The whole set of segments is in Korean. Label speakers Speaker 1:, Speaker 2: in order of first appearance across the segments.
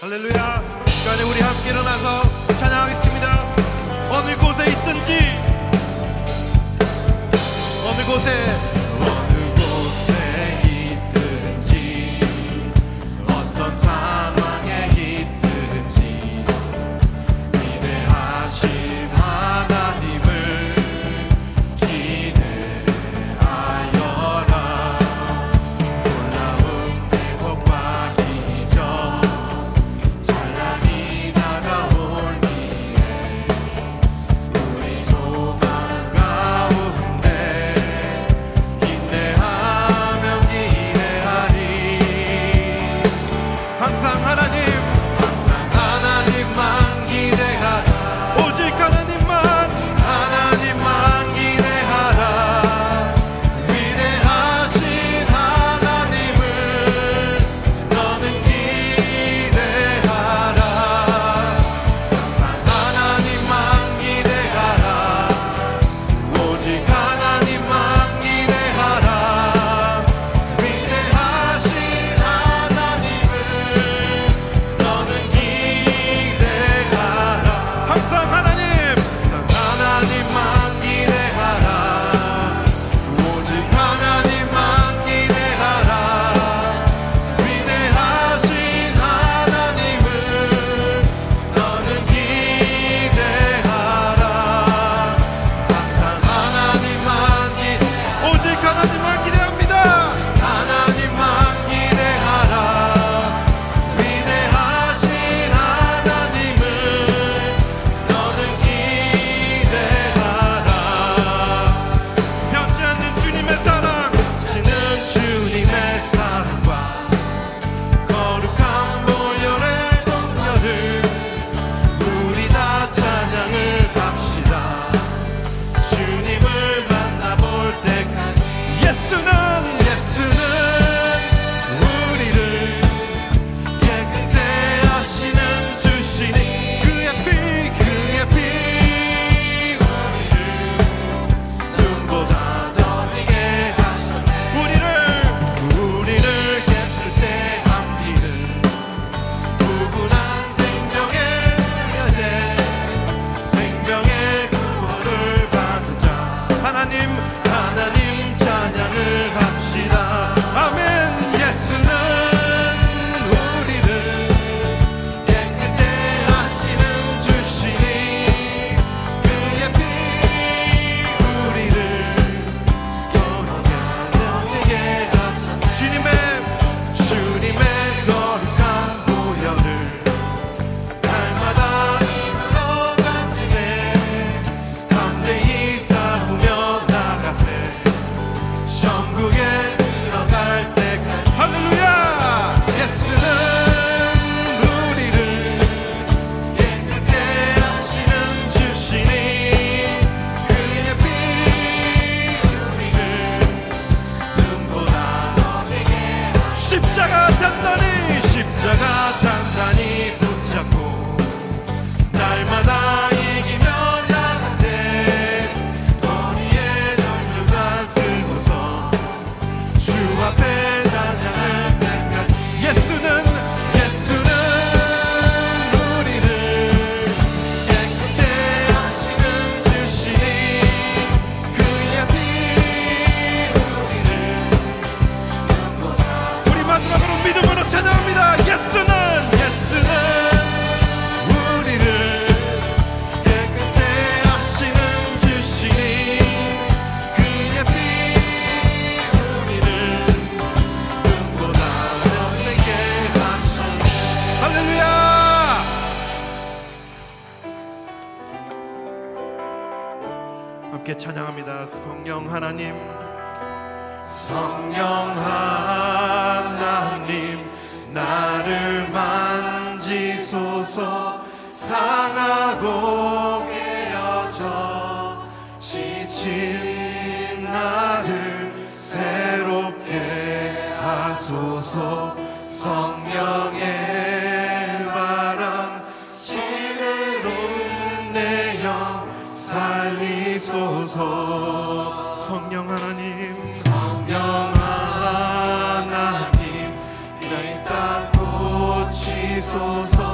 Speaker 1: 할렐루야. 시간에 우리 함께 일어나서 찬양하겠습니다. 어느 곳에 있든지. 어느 곳에 주시옵소서 성령 하나님 성령 하나님 이 땅 고치소서.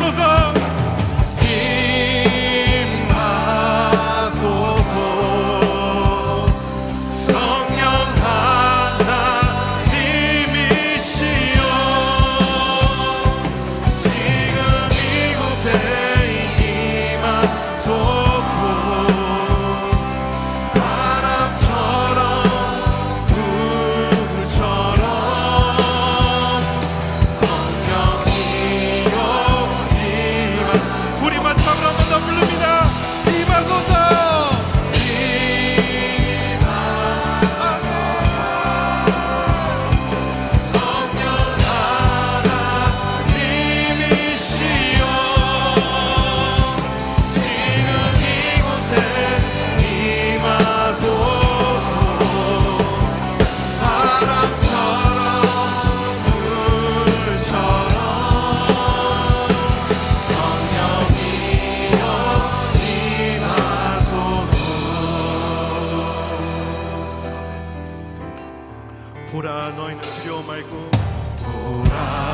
Speaker 1: tatlıda anointed, you're my goal.